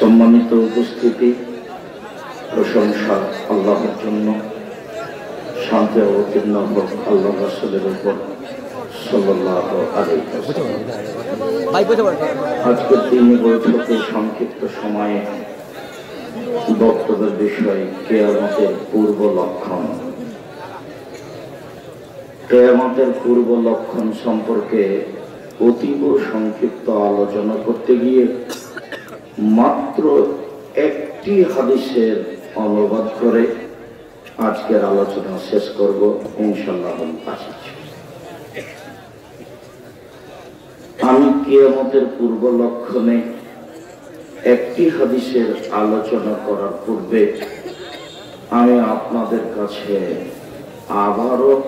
সম্মানিত উপস্থিতি প্রশংসা আল্লাহর জন্য শান্তি অবতীর্ণ হোক আল্লাহ রাসুলের উপর আজকের দিনে বৈঠকে সংক্ষিপ্ত সময়ে বক্তব্যের বিষয় কেয়ামতের পূর্ব লক্ষণ। কেয়ামতের পূর্ব লক্ষণ সম্পর্কে অতীব সংক্ষিপ্ত আলোচনা করতে গিয়ে মাত্র একটি হাদিসের অনুবাদ করে আজকের আলোচনা শেষ করব ইনশাল্লাহ আমি কিয়ামতের পূর্ব লক্ষণে একটি হাদিসের আলোচনা করার পূর্বে আমি আপনাদের কাছে আবারও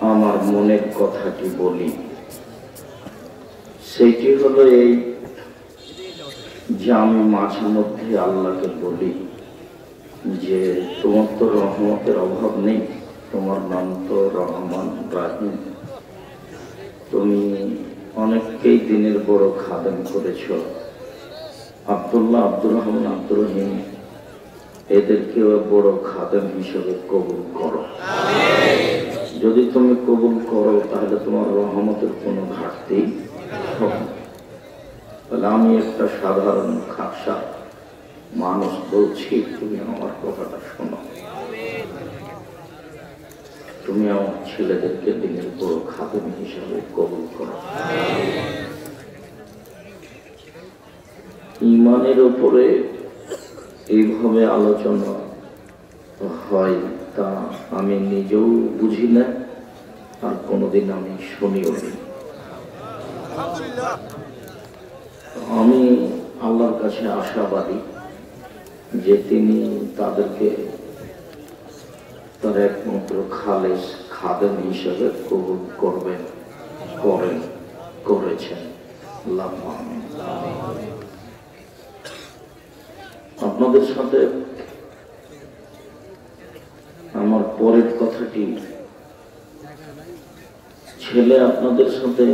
আমার মনের কথাটি বলি। সেটি হলো এই যে আমি মাঝে মধ্যে আল্লাহকে বলি যে, তোমার তো রহমতের অভাব নেই, তোমার নাম তো রহমান রাহিম। তুমি অনেককেই দিনের বড় খাদেম করেছ। আবদুল্লাহ, আব্দুর রহমান, আব্দুর রহিম, এদেরকেও বড় খাদেম হিসেবে কবুল করো। যদি তুমি কবুল করো, তাহলে তোমার রহমতের কোনো ঘাটতি হবে। তাহলে আমি একটা সাধারণ খাকসা মানুষ বলছি, তুমি আমার কথাটা শোনো। তুমি আমার ছেলেদেরকে দিনের বড় খাদেম হিসাবে কবুল করো। ইমানের উপরে এইভাবে আলোচনা হয় তা আমি নিজেও বুঝি না, আর কোনোদিন আমি শুনিও নি আমি আল্লাহর কাছে আশাবাদী যে তিনি তাদেরকে তার একমাত্র খালেস খাদেম হিসেবে কবুল করবেন, করেন, করেছেন। আপনাদের সাথে আমার পরের কথাটি, ছেলে আপনাদের সাথে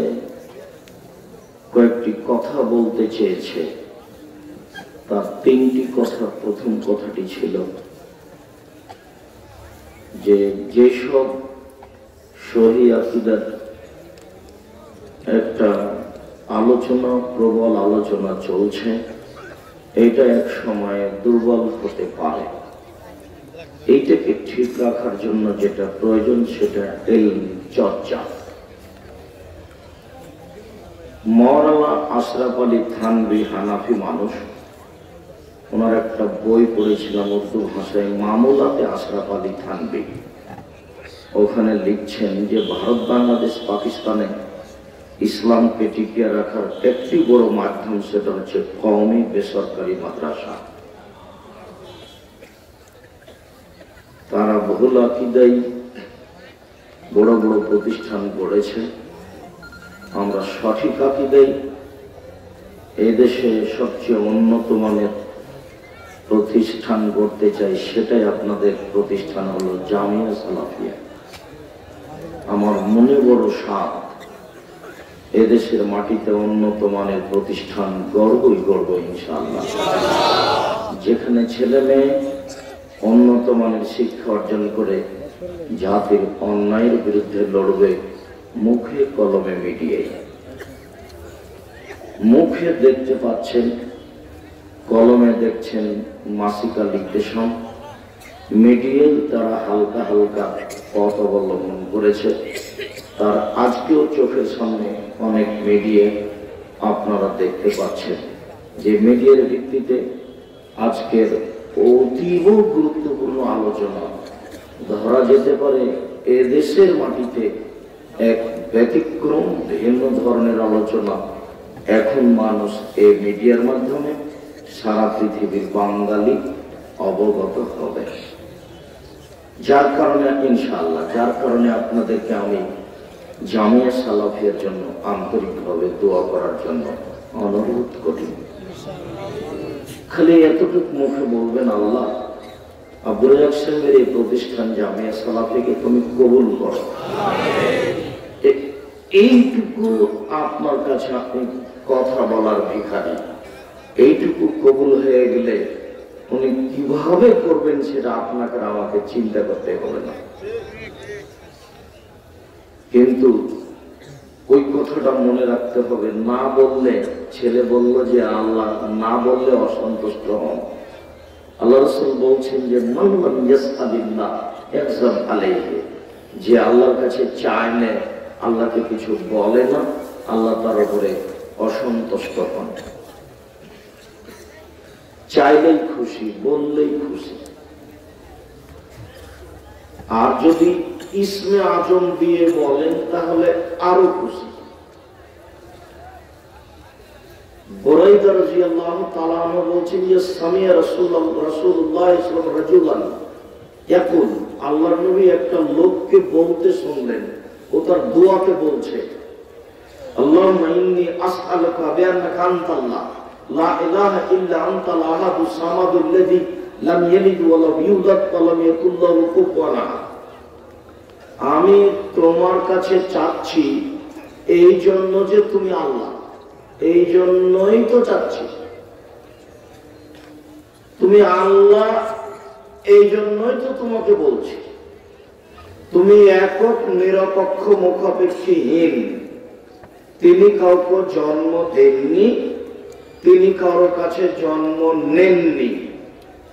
কয়েকটি কথা বলতে চেয়েছে। তার তিনটি কথা, প্রথম কথাটি ছিল যে যেসব সহি একটা আলোচনা, প্রবল আলোচনা চলছে, এটা এক সময়ে দুর্বল হতে পারে। এইটাকে ঠিক রাখার জন্য যেটা প্রয়োজন, সেটা এলম চর্চা। মরালা আশরাফ আলী থানবি হানাফি মানুষ ওনার একটা বই পড়েছিলাম উর্দু ভাষায় মামুলাতে আশরাফ আলী থানবি। ওখানে লিখছেন যে, ভারত, বাংলাদেশ, পাকিস্তানে ইসলামকে টিকিয়ে রাখার একটি বড় মাধ্যম সেটা হচ্ছে কওমি বেসরকারি মাদ্রাসা। তারা বহুল আকিদাই বড় বড় প্রতিষ্ঠান গড়েছে। আমরা সঠিক আকিদাই এদেশে সবচেয়ে উন্নত মানের প্রতিষ্ঠান গড়তে চাই, সেটাই আপনাদের প্রতিষ্ঠান হলো জামিয়া সালাফিয়া। আমার মনে বড় সাপ এদেশের মাটিতে উন্নত মানের প্রতিষ্ঠান গর্বই গর্ব, ইনশাআল্লাহ। যেখানে ছেলে মেয়ে উন্নত মানের শিক্ষা অর্জন করে, জাতির অন্যায়ের বিরুদ্ধে লড়বে, মুখে কলমে মিডিয়ায়। মুখে দেখতে পাচ্ছেন কলমে দেখছেন মাসিকা লিখতেশন মিডিয়ায় তারা হালকা হালকা পথ অবলম্বন করেছে। তার আজকেও চোখের সামনে অনেক মিডিয়া আপনারা দেখতে পাচ্ছেন। যে মিডিয়ার ভিত্তিতে আজকের অতীব গুরুত্বপূর্ণ আলোচনা ধরা যেতে পারে এ দেশের মাটিতে এক ব্যতিক্রম ভিন্ন ধরনের আলোচনা এখন মানুষ এই মিডিয়ার মাধ্যমে সারা পৃথিবীর বাঙালি অবগত হবে। যার কারণে, ইনশাআল্লাহ, যার কারণে আপনাদেরকে আমি জামিয়া সালাফিয়ার জন্য আন্তরিকভাবে দোয়া করার জন্য অনুরোধ করি। খালি এতটুকু মুখে বলবেন, আল্লাহ আব্দুল সাহেবের এই প্রতিষ্ঠান জামিয়া সালাফিকে তুমি কবুল করো। এইটুকু আপনার কাছে আপনি কথা বলার ভিখারি। এইটুকু কবুল হয়ে গেলে উনি কীভাবে করবেন সেটা আপনাকে আমাকে চিন্তা করতে হবে না। কিন্তু ওই কথাটা মনে রাখতে হবে, না বললে, ছেলে বলল যে আল্লাহ, না বললে অসন্তুষ্ট হন। আল্লাহ রসুল বলছেন যে যে আল্লাহর কাছে চায় না আল্লাহকে কিছু বলে না, আল্লাহ তার উপরে অসন্তুষ্ট হন। চাইলেই খুশি, বললেই খুশি। আর যদি ইসমে আজম দিয়ে বলেন, তাহলে আরও খুশি। আল্লাহর নবী একটা লোককে বলতে শুনলেন, ও তার দোয়াকে বলছে। আল্লাহুম্মা আমি তোমার কাছে চাচ্ছি এই জন্য যে তুমি আল্লাহ, এই জন্যই তো চাচ্ছি। তুমি আল্লাহ, এই জন্যই তো তোমাকে বলছি। তুমি একক নিরপেক্ষ মুখাপেক্ষীহীন। তিনি কাউকে জন্ম দেননি তিনি কারও কাছে জন্ম নেননি,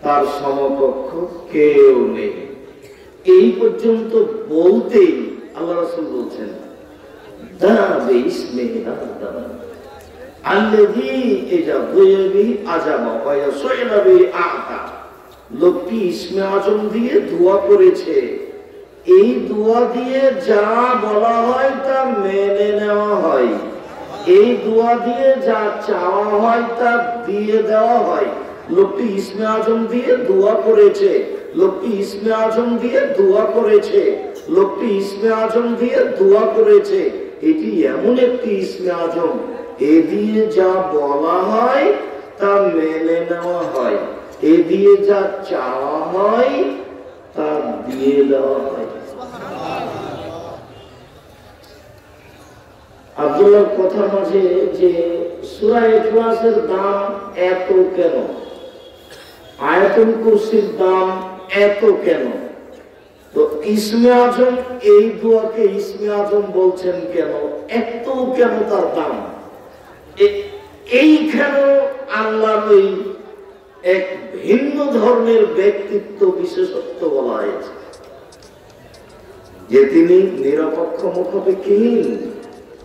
তার সমকক্ষ কেউ নেই। এই পর্যন্ত বলতেই আল্লাহ রাসূল বলছেন লোকটি ইসমে আজম দিয়ে দোয়া করেছে। এই দোয়া দিয়ে যা বলা হয় তা মেনে নেওয়া হয়। এই দোয়া দিয়ে যা চাওয়া হয় তা দিয়ে দেওয়া হয়। লোকটি ইসমে আজম দিয়ে দোয়া করেছে। লোকটি ইসমে আজম দিয়ে দোয়া করেছে। লোকটি ইসমে আজম দিয়ে দোয়া করেছে। এটি এমন একটি ইসমে আজম। এ দিয়ে যা বলা হয় তা মেনে নেওয়া হয়। এ দিয়ে যা চাওয়া হয় তা দিয়ে দেওয়া হয়। আব্দুল্লাহ কথা মাঝে যে সুরা ইখলাসের দাম এত কেন? আয়াতুল কুরসির দাম এত কেন? তো ইসমে আজম এই দোয়াকে ইসমে আজম বলছেন কেন? এত কেন তার দাম? এইখানে আল্লাহর ওই এক ভিন্ন ধরনের ব্যক্তিত্ব বিশেষত্ব বলা হয়েছে। যে তিনি নিরপেক্ষ মুখাপেক্ষীহীন।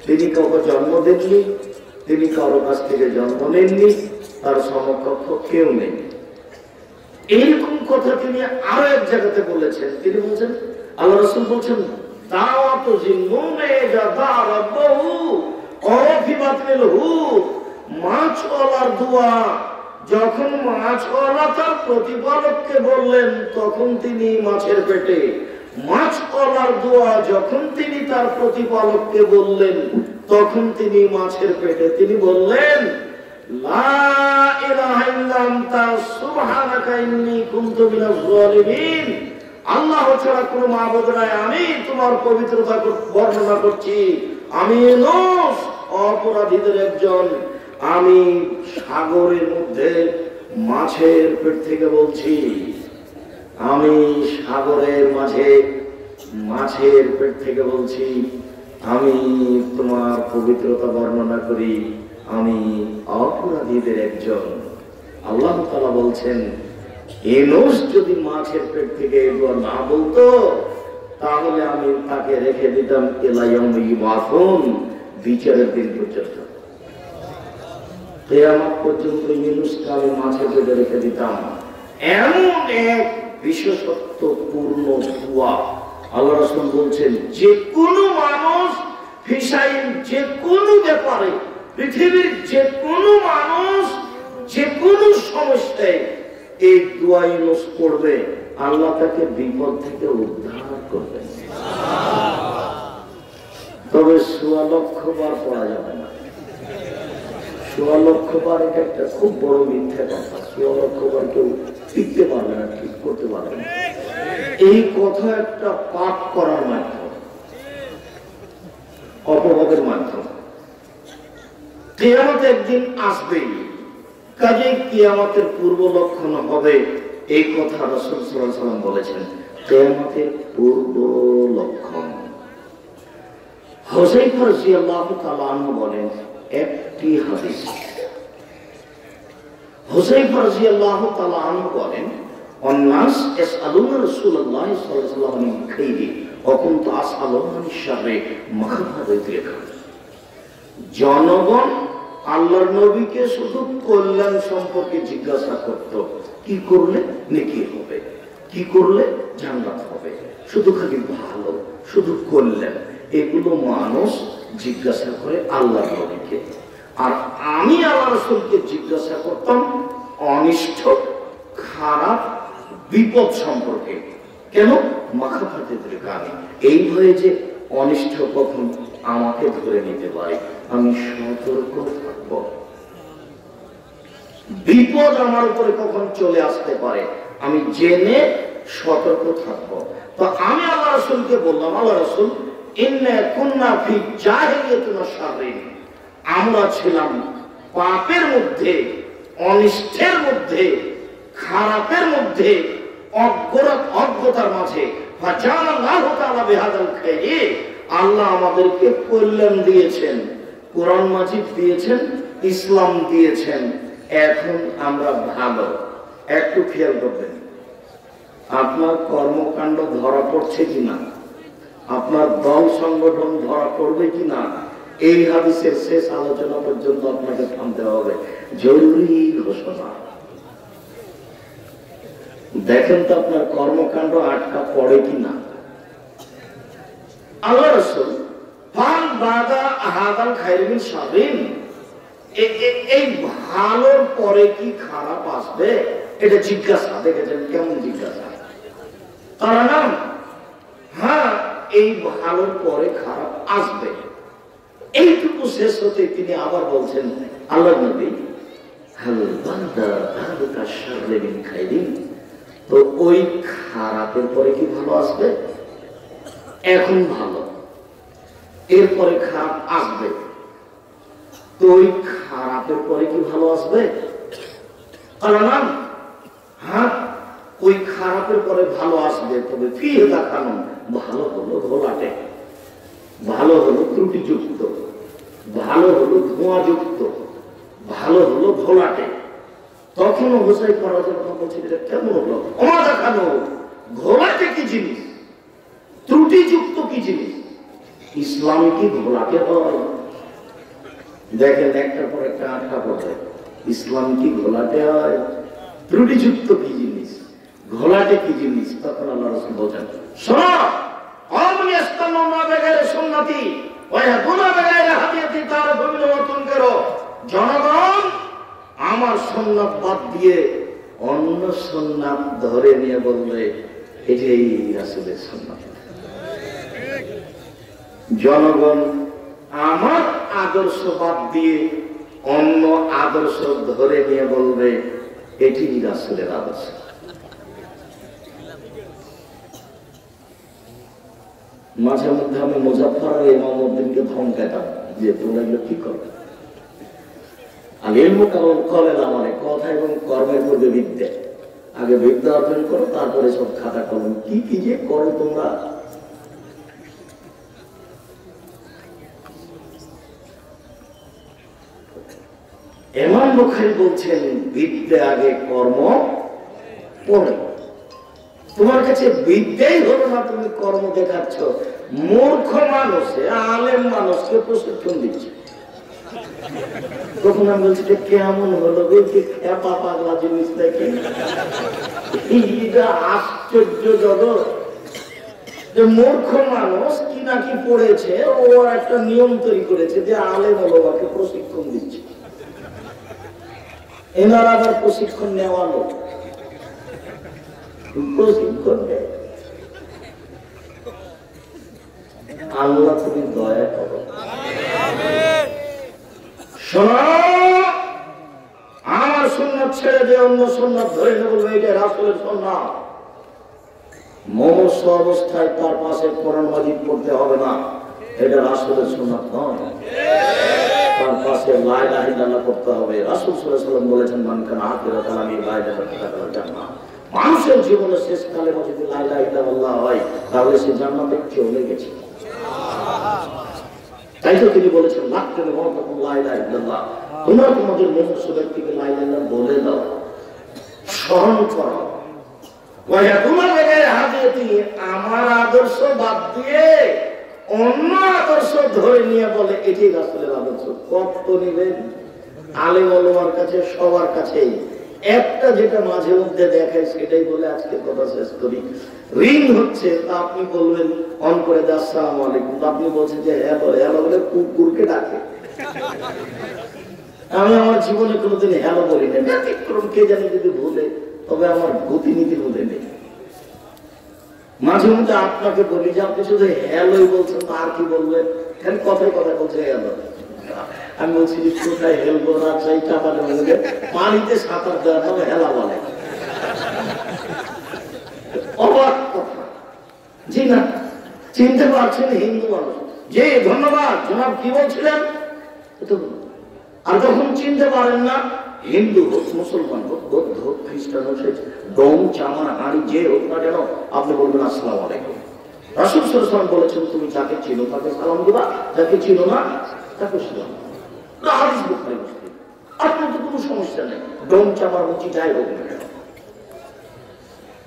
তিনি কাউকে জন্ম দেননি, তিনি কারও কাছ থেকে জন্ম নেননি, তার সমকক্ষ কেউ নেই। এইরকম কথা তিনি আরও এক জায়গাতে বলেছেন। তিনি বলছেন, আল্লাহ রসুল বলছেন মাছওয়ালার যখন তার বললেন, তখন তিনি মাছের পেটে মাছওয়ালার দোয়া, যখন তিনি তার প্রতিপালককে বললেন, তখন তিনি মাছের পেটে তিনি বললেন আমি তোমার করছি। আমি একজন। আমি সাগরের মধ্যে মাছের পেট থেকে বলছি। আমি সাগরের মাঝে, মাছের পেট থেকে বলছি, আমি তোমার পবিত্রতা বর্ণনা করি, আমি অপরাধীদের একজন। আল্লাহ তালা বলছেন এনোস যদি মাছের পেট থেকে এগুলো না বলতো, তাহলে আমি তাকে রেখে দিতাম এলাইম বাসন বিচারের দিন পর্যন্ত। পর্যন্ত ইউনুসকে আমি মাছের পেটে রেখে দিতাম। এমন এক বিশেষত্ব পূর্ণ দোয়া আল্লাহ রসুল বলছেন যে কোনো মানুষ ফিসাইন যে কোনো ব্যাপারে, পৃথিবীর যে কোনো মানুষ যে কোনো সমস্যায় এই দোয়া ইউনুস করবে। আল্লাহ তাকে বিপদ থেকে উদ্ধার করবে তবে সোয়া লক্ষ বার পড়া যাবে না। সোয়া লক্ষ বার এটা একটা খুব বড় মিথ্যা কথা। সোয়া লক্ষ বার কেউ শিখতে পারবে না, ঠিক করতে পারবে না। এই কথা একটা পাপ করার মাধ্যম, অপবাদের মাধ্যম। কেয়ামত একদিন আসবেই। কাজে কিয়ামতের পূর্ব লক্ষণ হবে এই কথা রসুল সাল্লাল্লাহু সাল্লাম বলেছেন। কিয়ামতের পূর্ব লক্ষণ। হোসেন রাদিয়াল্লাহু তাআলা আনহু বলেন, একটি হাদিস। হোসাইফা শাররি মাখাফাদাতিকা জনগণ আল্লাহর নবীকে শুধু কল্যাণ সম্পর্কে জিজ্ঞাসা করত, কি করলে নেকি হবে? কি করলে জান্নাত হবে? শুধু খালি ভালো, শুধু কল্যাণ, এগুলো মানুষ জিজ্ঞাসা করে আল্লাহর নবীকে। আর আমি আল্লাহ রসুলকে জিজ্ঞাসা করতাম, অনিষ্ট, খারাপ, বিপদ সম্পর্কে। কেন? মাখা ফাতে কানে এই ভয়ে যে অনিষ্ট কখন আমাকে ধরে নিতে পারে, আমি সতর্ক থাকব। বিপদ আমার উপরে কখন চলে আসতে পারে, আমি জেনে সতর্ক থাকব। তো আমি আল্লাহ রসুলকে বললাম আল্লাহ রসুল আমরা ছিলাম পাপের মধ্যে, অনিষ্টের মধ্যে, খারাপের মধ্যে অজ্ঞতা অজ্ঞতার মাঝে। আল্লাহ আমাদেরকে কল্যাণ দিয়েছেন, কোরআন মাজিদ দিয়েছেন, ইসলাম দিয়েছেন। এখন আমরা ভালো। একটু খেয়াল করবেন, আপনার কর্মকাণ্ড ধরা পড়ছে কিনা? আপনার দল সংগঠন ধরা পড়বে কিনা? এই হাদিসের শেষ আলোচনা পর্যন্ত আপনাকে থামতে হবে। জরুরি ঘোষণা। দেখেন তো আপনার কর্মকাণ্ড আটকা পড়ে আল্লাহ সাবিন এই ভালোর পরে কি খারাপ আসবে? এটা জিজ্ঞাসা, দেখেছেন? কেমন জিজ্ঞাসা? নাম হ্যাঁ এই ভালোর পরে খারাপ আসবে। এইটুকু শেষ হতে তিনি আবার বলছেন, আল্লাহ নবী তো ওই খারাপের পরে কি ভালো আসবে? এখন ভালো। এরপরে খারাপ আসবে। তো ওই খারাপের পরে কি ভালো আসবে? হ্যাঁ ওই খারাপের পরে ভালো আসবে। তবে ফিরে দেখানো ভালো হলো ঘোলাটে। ভালো হলো ত্রুটিযুক্ত। ভালো হলো ধোঁয়াযুক্ত, ভালো হলো ঘোলাটে তখন হোসাই কেমন হলো? দেখানো। ঘোলাটে কি জিনিস? ত্রুটিযুক্ত কি জিনিস? ইসলাম কি ঘোলাটে হয়? দেখেন, একটার পর একটা আটকা পড়ে। ইসলাম কি ঘোলাটে হয়? ত্রুটিযুক্ত কি জিনিস? ঘোলাটে কি জিনিস? তখন আল্লাহ রসুল বলছেন, শোনো অমনি জনগণ আমার সন্ন্যাত বাদ দিয়ে অন্য সন্ন্যাত ধরে নিয়ে বলবে এটাই রাসুলের সন্ন্যাত জনগণ আমার আদর্শ বাদ দিয়ে অন্য আদর্শ ধরে নিয়ে বলবে এটি রাসুলের আদর্শ। মাঝে মধ্যে আমি মুজাফর আর ইমাম উদ্দিনকে ধমকাতাম যে, তোমরা এগুলো কি করবে আর এলমু কারণ করে না মানে কথা এবং কর্মের করবে বিদ্যে। আগে বিদ্যা অর্জন করো, তারপরে সব খাতা কলম। কি কি যে করো তোমরা? এমন বুখারি বলছেন, বিদ্যা আগে কর্ম পরে তোমার কাছে বিদ্যাই হলো না তুমি কর্ম দেখাচ্ছ। মূর্খ মানুষে আলেম মানুষকে প্রশিক্ষণ দিচ্ছে? তখন আমি বলছি কেমন হলো পাগলা জিনিস দেখে আশ্চর্য জগৎ। যে মূর্খ মানুষ কি না কি পড়েছে, ও একটা নিয়ম তৈরি করেছে যে আলেম হলোবাকে প্রশিক্ষণ দিচ্ছে। এনার আবার প্রশিক্ষণ নেওয়া লোক। প্রশিক্ষণ নেয় আল্লাহ তুমি দয়া করো। আমার সুন্নত ছেড়ে দিয়ে অন্য সুন্নত ধরে নেব এটা রাসুলের সন্ন্যাত মমস্য অবস্থায় তার পাশে কোরআন মাজিদ পড়তে হবে না, এটা রাসুলের সুন্নাত নয়। তার পাশে লা ইলাহা ইল্লাল্লাহ করতে হবে রাসূল ওয়াসাল্লাম বলেছেন, মান কানা আখিরা কালামি লা ইলাহা ইল্লাল্লাহ জান্নাহ মানুষের জীবনে শেষ কালেমা যদি লা ইলাহা হয়, তাহলে সে জান্নাতে চলে গেছে। তাই তো তিনি বলেছেন ইল্লাল্লাহ। তোমরা তোমাদের মুখস্থ ব্যক্তিকে লা ইলাহা বলে দাও, স্মরণ করো। তোমার হাদিয়াতি আমার আদর্শ বাদ দিয়ে অন্য আদর্শ ধরে নিয়ে বলে এটি রাসূলের আদর্শ। কত নেবেন? আলেম ওলামার কাছে, সবার কাছেই। একটা যেটা মাঝে মধ্যে দেখায় সেটাই বলে আজকে কথা শেষ করি। রিং হচ্ছে, আপনি বলবেন, অন করে দে আলাইকুম। আপনি বলছেন যে হ্যালো হ্যালো বলে, কুকুরকে ডাকে। আমি আমার জীবনে কোনোদিন হ্যালো বলি না ব্যতিক্রম, কে জানে যদি ভুলে তবে আমার গতিনীতি ভুলে নেই। মাঝে মধ্যে আপনাকে বলি যে, আপনি শুধু হ্যালোই বলছেন আর কি বলবেন? খালি কথায় কথা বলছে হ্যালো? আমি বলছি কোথায় হেলবো চাই চাপাতে বলে পানিতে সাঁতার দেওয়া তবে হেলা বলে। জি না, চিনতে পারছেন হিন্দু মানুষ। যে ধন্যবাদ। জনাব কি বলছিলেন? আর যখন চিনতে পারেন না, হিন্দু হোক, মুসলমান হোক, বৌদ্ধ হোক, খ্রিস্টান হোক সে ডোম চামার হাঁড়ি, যে হোক না কেন, আপনি বলবেন, আসসালাম আলাইকুম। রাসুল সরসালাম বলেছেন, তুমি যাকে চিনো তাকে সালাম দিবা, যাকে চিনো না, তাকে সালাম। না হাদিস বুখারী মুসলিম। আপনার তো কোনো সমস্যা নেই। ডোম মুচি যাই হোক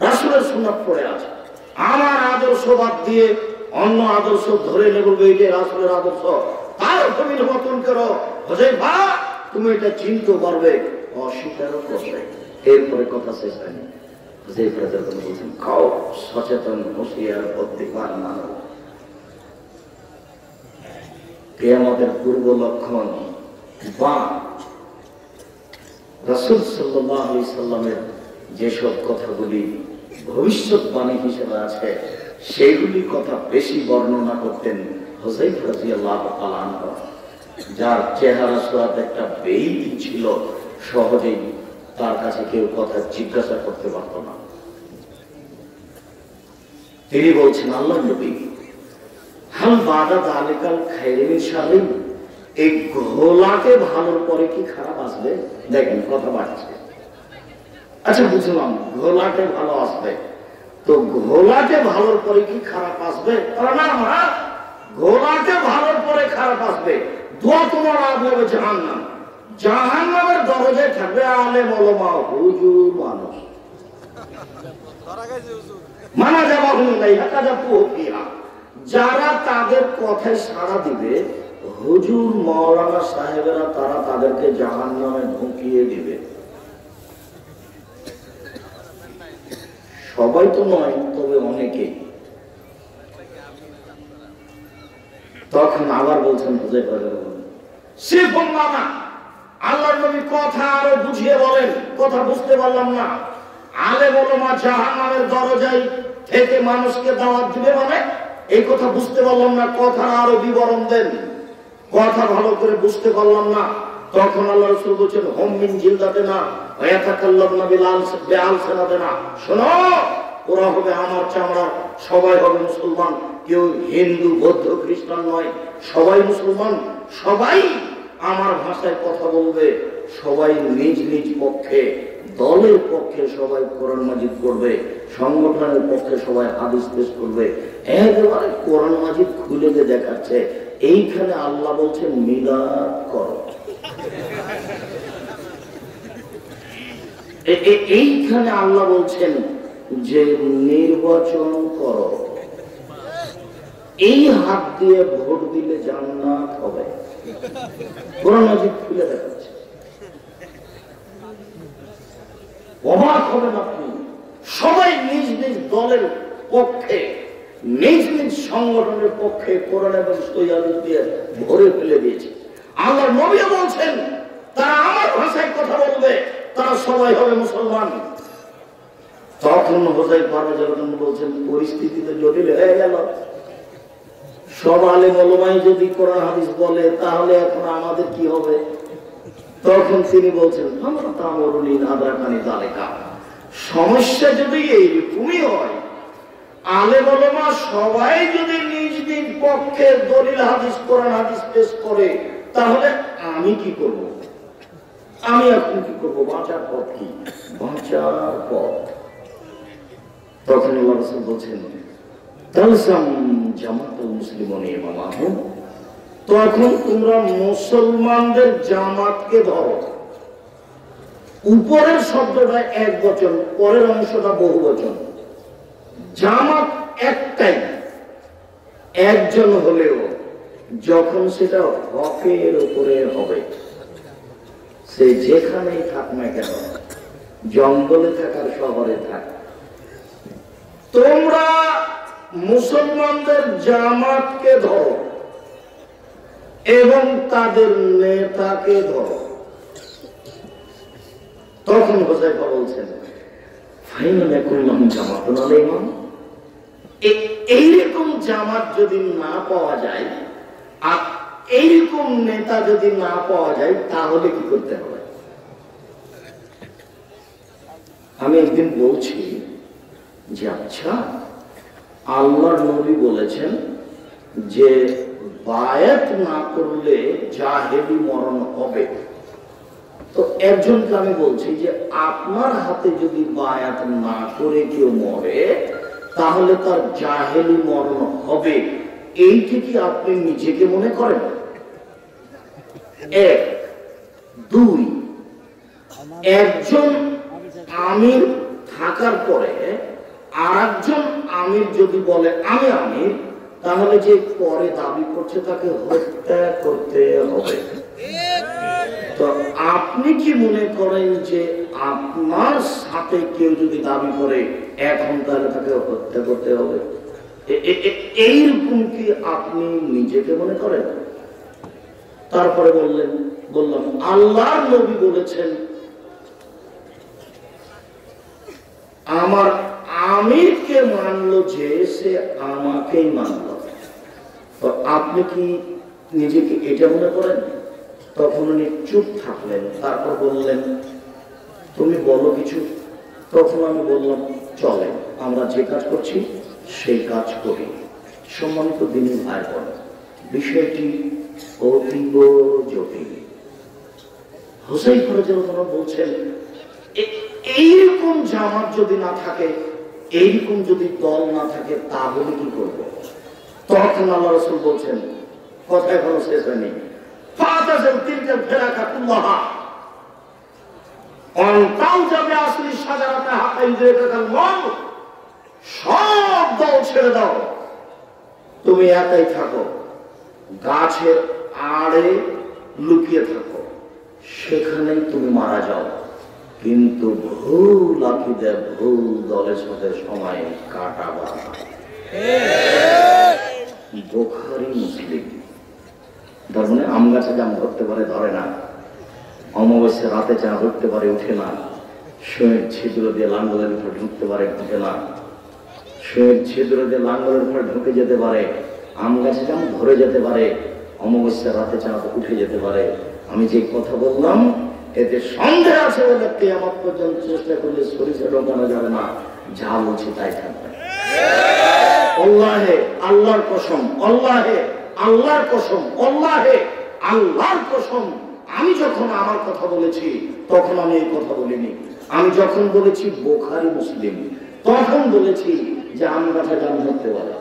রাসুলের সুন্নাত পড়ে আছে। আমার আদর্শ বাদ দিয়ে অন্য আদর্শ ধরে নেব এইটা রাসুলের আদর্শ। তার তুমি করো। তুমি এটা চিনতে পারবে। অস্বীকারও করবে। এরপরে কথা শেষ হয়নি হোসেন রাজাতন বলছেন, খাও, সচেতন, হুঁশিয়ার, বুদ্ধিমান মানব এ আমাদের পূর্ব লক্ষণ বা রাসুল সাল্লামের যেসব কথাগুলি ভবিষ্যৎবাণী হিসেবে আছে সেইগুলি কথা বেশি বর্ণনা করতেন হোসাইফ রাজিয়াল্লাহ তালান যার চেহারা সোয়াদ একটা বেইতি ছিল, সহজেই তার কাছে কেউ কথা জিজ্ঞাসা করতে পারত না। তিনি বলছেন আল্লাহ নবী, হাল বাদা তালিকাল খাইরিন সালিম এই ঘোলাকে ভালোর পরে কি খারাপ আসবে? দেখেন কথা বাড়ছে। আচ্ছা বুঝলাম ঘোলাটে ভালো আসবে। তো ঘোলাটে ভালোর পরে কি খারাপ আসবে? না ঘোলাটে ভালোর পরে খারাপ আসবে। দোয়া তোমার হবে জাহান নাম জাহান নামের দরজায় থাকবে আলে মলমা হুজুর মানুষ। মানা যাবা যা পুহিয়া যারা তাদের কথায় সাড়া দিবে হুজুর মৌলানা সাহেবেরা তারা তাদেরকে জাহান নামে ঢুকিয়ে দিবে। সবাই তো নয়, তবে অনেকে। তখন আবার বলছেন বুঝে সে বললাম না আল্লাহর নবী কথা আরও বুঝিয়ে বলেন, কথা বুঝতে পারলাম না। আলে বলো মা জাহান নামের দরজায় থেকে মানুষকে দাওয়াত দিবে মানে? এই কথা বুঝতে পারলাম না কথা আরও বিবরণ দেন। কথা ভালো করে বুঝতে পারলাম না। তখন আল্লাহ রসুল বলছেন, হোম মিন জিলদাতে না শোনো, ওরা হবে আমার চামড়া, সবাই হবে মুসলমান। কেউ হিন্দু, বৌদ্ধ, খ্রিস্টান নয়। সবাই মুসলমান, সবাই আমার ভাষায় কথা বলবে। সবাই নিজ নিজ পক্ষে, দলের পক্ষে সবাই কোরআন মাজিদ করবে। সংগঠনের পক্ষে সবাই হাদিস পেশ করবে। একেবারে কোরআন মাজিদ খুলে দেখাচ্ছে এইখানে আল্লাহ বলছেন, মিলাদ করো। এইখানে আল্লাহ বলছেন যে নির্বাচন করো। এই হাত দিয়ে ভোট দিলে জান্নাত হবে। খুলে দেখাচ্ছে। অবাক হবেন আপনি। সবাই নিজ নিজ দলের পক্ষে নিজ নিজ সংগঠনের পক্ষে কোরআন এবং সৈয়াদ দিয়ে ভরে ফেলে দিয়েছে। আল্লাহ নবীও বলছেন, তারা আমার ভাষায় কথা বলবে, তারা সবাই হবে মুসলমান। তখন হোসাই পারবে যখন বলছেন, পরিস্থিতি তো জটিল হয়ে গেল। সব আলে মলমাই যদি কোরআন হাদিস বলে, তাহলে এখন আমাদের কি হবে? তখন তিনি বলছেন আমরা তামরুলিন আদাকানি তালেকা সমস্যা যদি এই এইরকমই হয় আলে বলমা সবাই যদি নিজ নিজ পক্ষে দলিল হাদিস, কোরআন হাদিস পেশ করে, তাহলে আমি কি করব? আমি এখন কি করব? বাঁচার পথ কি? বাঁচার পথ। তখন আল্লাহ বলছেন তখন তোমরা মুসলমানদের জামাতকে ধরো। উপরের শব্দটা এক বচন, পরের অংশটা বহু বচন। জামাত একটাই। একজন হলেও যখন সেটা হকের উপরে হবে, সে যেখানেই থাক না কেন, জঙ্গলে থাকার শহরে থাক। তোমরা মুসলমানদের জামাতকে ধরো এবং তাদের নেতাকে ধরো। তখন হোসাইফা বলছেন ফাইনাল করলাম জামাত ইমাম। এইরকম জামাত যদি না পাওয়া যায়, আর এইরকম নেতা যদি না পাওয়া যায়, তাহলে কি করতে হবে? আমি একদিন বলছি যে আচ্ছা আল্লাহর নবী বলেছেন যে, বায়াত না করলে জাহেলি মরণ হবে। তো একজনকে আমি বলছি যে, আপনার হাতে যদি বায়াত না করে কেউ মরে তাহলে তার জাহেলি মরণ হবে। এইটি কি আপনি নিজেকে মনে করেন? এক। দুই। একজন আমির থাকার পরে আর একজন আমির যদি বলে, আমি আমির, তাহলে যে পরে দাবি করছে তাকে হত্যা করতে হবে। আপনি কি মনে করেন যে আপনার সাথে কেউ যদি দাবি করে এখন তাহলে তাকে হত্যা করতে হবে? এইরকম কি আপনি নিজেকে মনে করেন? তারপরে বললেন, বললাম আল্লাহ নবী বলেছেন, আমার আমিরকে মানলো যে সে আমাকেই মানল। আপনি কি নিজেকে এটা মনে করেন? তখন উনি চুপ থাকলেন, তারপর বললেন, তুমি বলো কিছু? তখন আমি বললাম, চলে, আমরা যে কাজ করছি, সেই কাজ করি। সম্মানিত দিনী ভাই বোন বিষয়টি অতীব জটিল। হোসেন ফরজের বলছেন এইরকম জামাত যদি না থাকে, এইরকম যদি দল না থাকে, তাহলে কি করব? তখন আল্লাহ রসুল বলছেন কথা এখনও শেষ হয়নি। তিলকা ফেরাকা কুল্লাহা অন্তাও যাবে আসলি সাজারাতে ইন্দ্রিয়াকাল মন সব দল ছেড়ে দাও। তুমি একাই থাকো গাছের আড়ে লুকিয়ে থাকো সেখানেই তুমি মারা যাও। কিন্তু ভুল আকিদের ভুল দলের সাথে সময় কাটাবা বোখারি মুসলিম। তার মানে আম গাছে জাম ধরতে পারে, ধরে না। অমাবস্যা রাতে চা ধরতে পারে, উঠে না। শোয়ের ছিদ্র দিয়ে লাঙ্গলের উপর ঢুকতে পারে, ঢুকে না। শোয়ের ছিদ্র দিয়ে লাঙ্গলের উপর ঢুকে যেতে পারে। আম গাছে জাম ধরে যেতে পারে অমাবস্যা রাতে চা উঠে যেতে পারে। আমি যে কথা বললাম, এতে সন্দেহ আছে বলে কেয়ামত পর্যন্ত চেষ্টা করলে সরিষা ঢোকানো যাবে না। যা বলছে তাই থাকবে। আল্লাহে, আল্লাহর কসম, আল্লাহে। আল্লাহর কসম আল্লাহে আল্লাহর কসম, আমি যখন আমার কথা বলেছি, তখন আমি এই কথা বলিনি। আমি যখন বলেছি বোখারি মুসলিম, তখন বলেছি যে আম গাছা জাম ধরতে পারে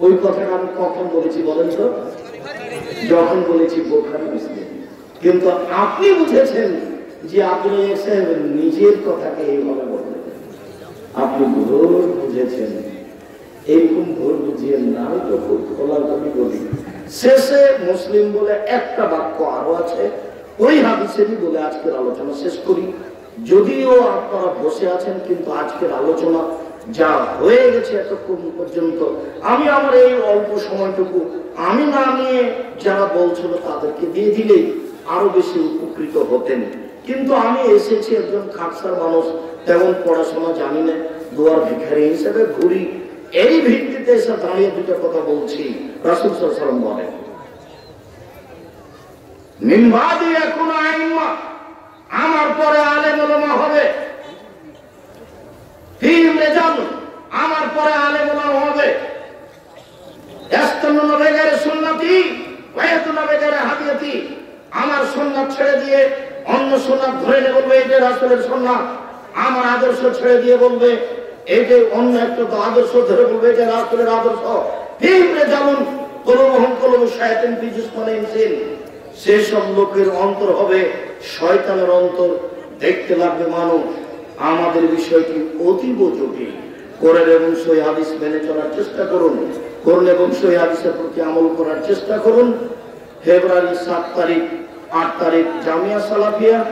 ওই কথাটা আমি কখন বলেছি বলেন তো? যখন বলেছি বোখারি মুসলিম। কিন্তু আপনি বুঝেছেন যে আপনি নিজের কথাকে এইভাবে বলবেন। আপনি বুঝেছেন। এইরকম ভুল বুঝিয়ে না তো ভুল খোলার আমি বলি। শেষে মুসলিম বলে একটা বাক্য আরও আছে, ওই হাদিসেরই বলে আজকের আলোচনা শেষ করি। যদিও আপনারা বসে আছেন, কিন্তু আজকের আলোচনা যা হয়ে গেছে এতক্ষণ পর্যন্ত, আমি আমার এই অল্প সময়টুকু আমি না নিয়ে যারা বলছিল তাদেরকে দিয়ে দিলেই আরও বেশি উপকৃত হতেন। কিন্তু আমি এসেছি একজন খাকসার মানুষ, তেমন পড়াশোনা জানি না, দুয়ার ভিখারি হিসেবে ঘুরি। এই ভিত্তিতে এসে দাঁড়িয়ে দুটো কথা বলছি। রাসুল সাল্লাম বলেন নিম্বাদি এখন আইন আমার পরে আলেম ওলামা হবে। তিন রেজাল, আমার পরে আলেম ওলামা হবে। সুন্নতি হাদিয়াতি, আমার সুন্নাত ছেড়ে দিয়ে অন্য সুন্নাত ধরে বলবে এটা রাসুলের সুন্নাত। আমার আদর্শ ছেড়ে দিয়ে বলবে এই যে অন্য একটা আদর্শ ধরে বলবে যে রাসূলের আদর্শ। হিমরে যেমন কলমহম কলম শায়তান বিজুস মানে সেসব লোকের অন্তর হবে শয়তানের অন্তর। দেখতে লাগবে মানুষ। আমাদের বিষয়টি অতীব জটিল। কোরআন এবং সই হাদিস মেনে চলার চেষ্টা করুন। কোরআন এবং সই হাদিসের প্রতি আমল করার চেষ্টা করুন। ফেব্রুয়ারি সাত তারিখ, আট তারিখ জামিয়া সালাফিয়া।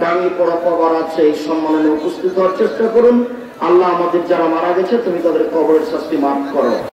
ডাঙ্গি পড়া পাবার আছে এই সম্মানে উপস্থিত হওয়ার চেষ্টা করুন। আল্লাহ আমাদের যারা মারা গেছে তুমি তাদের কবরের শাস্তি মাফ করো।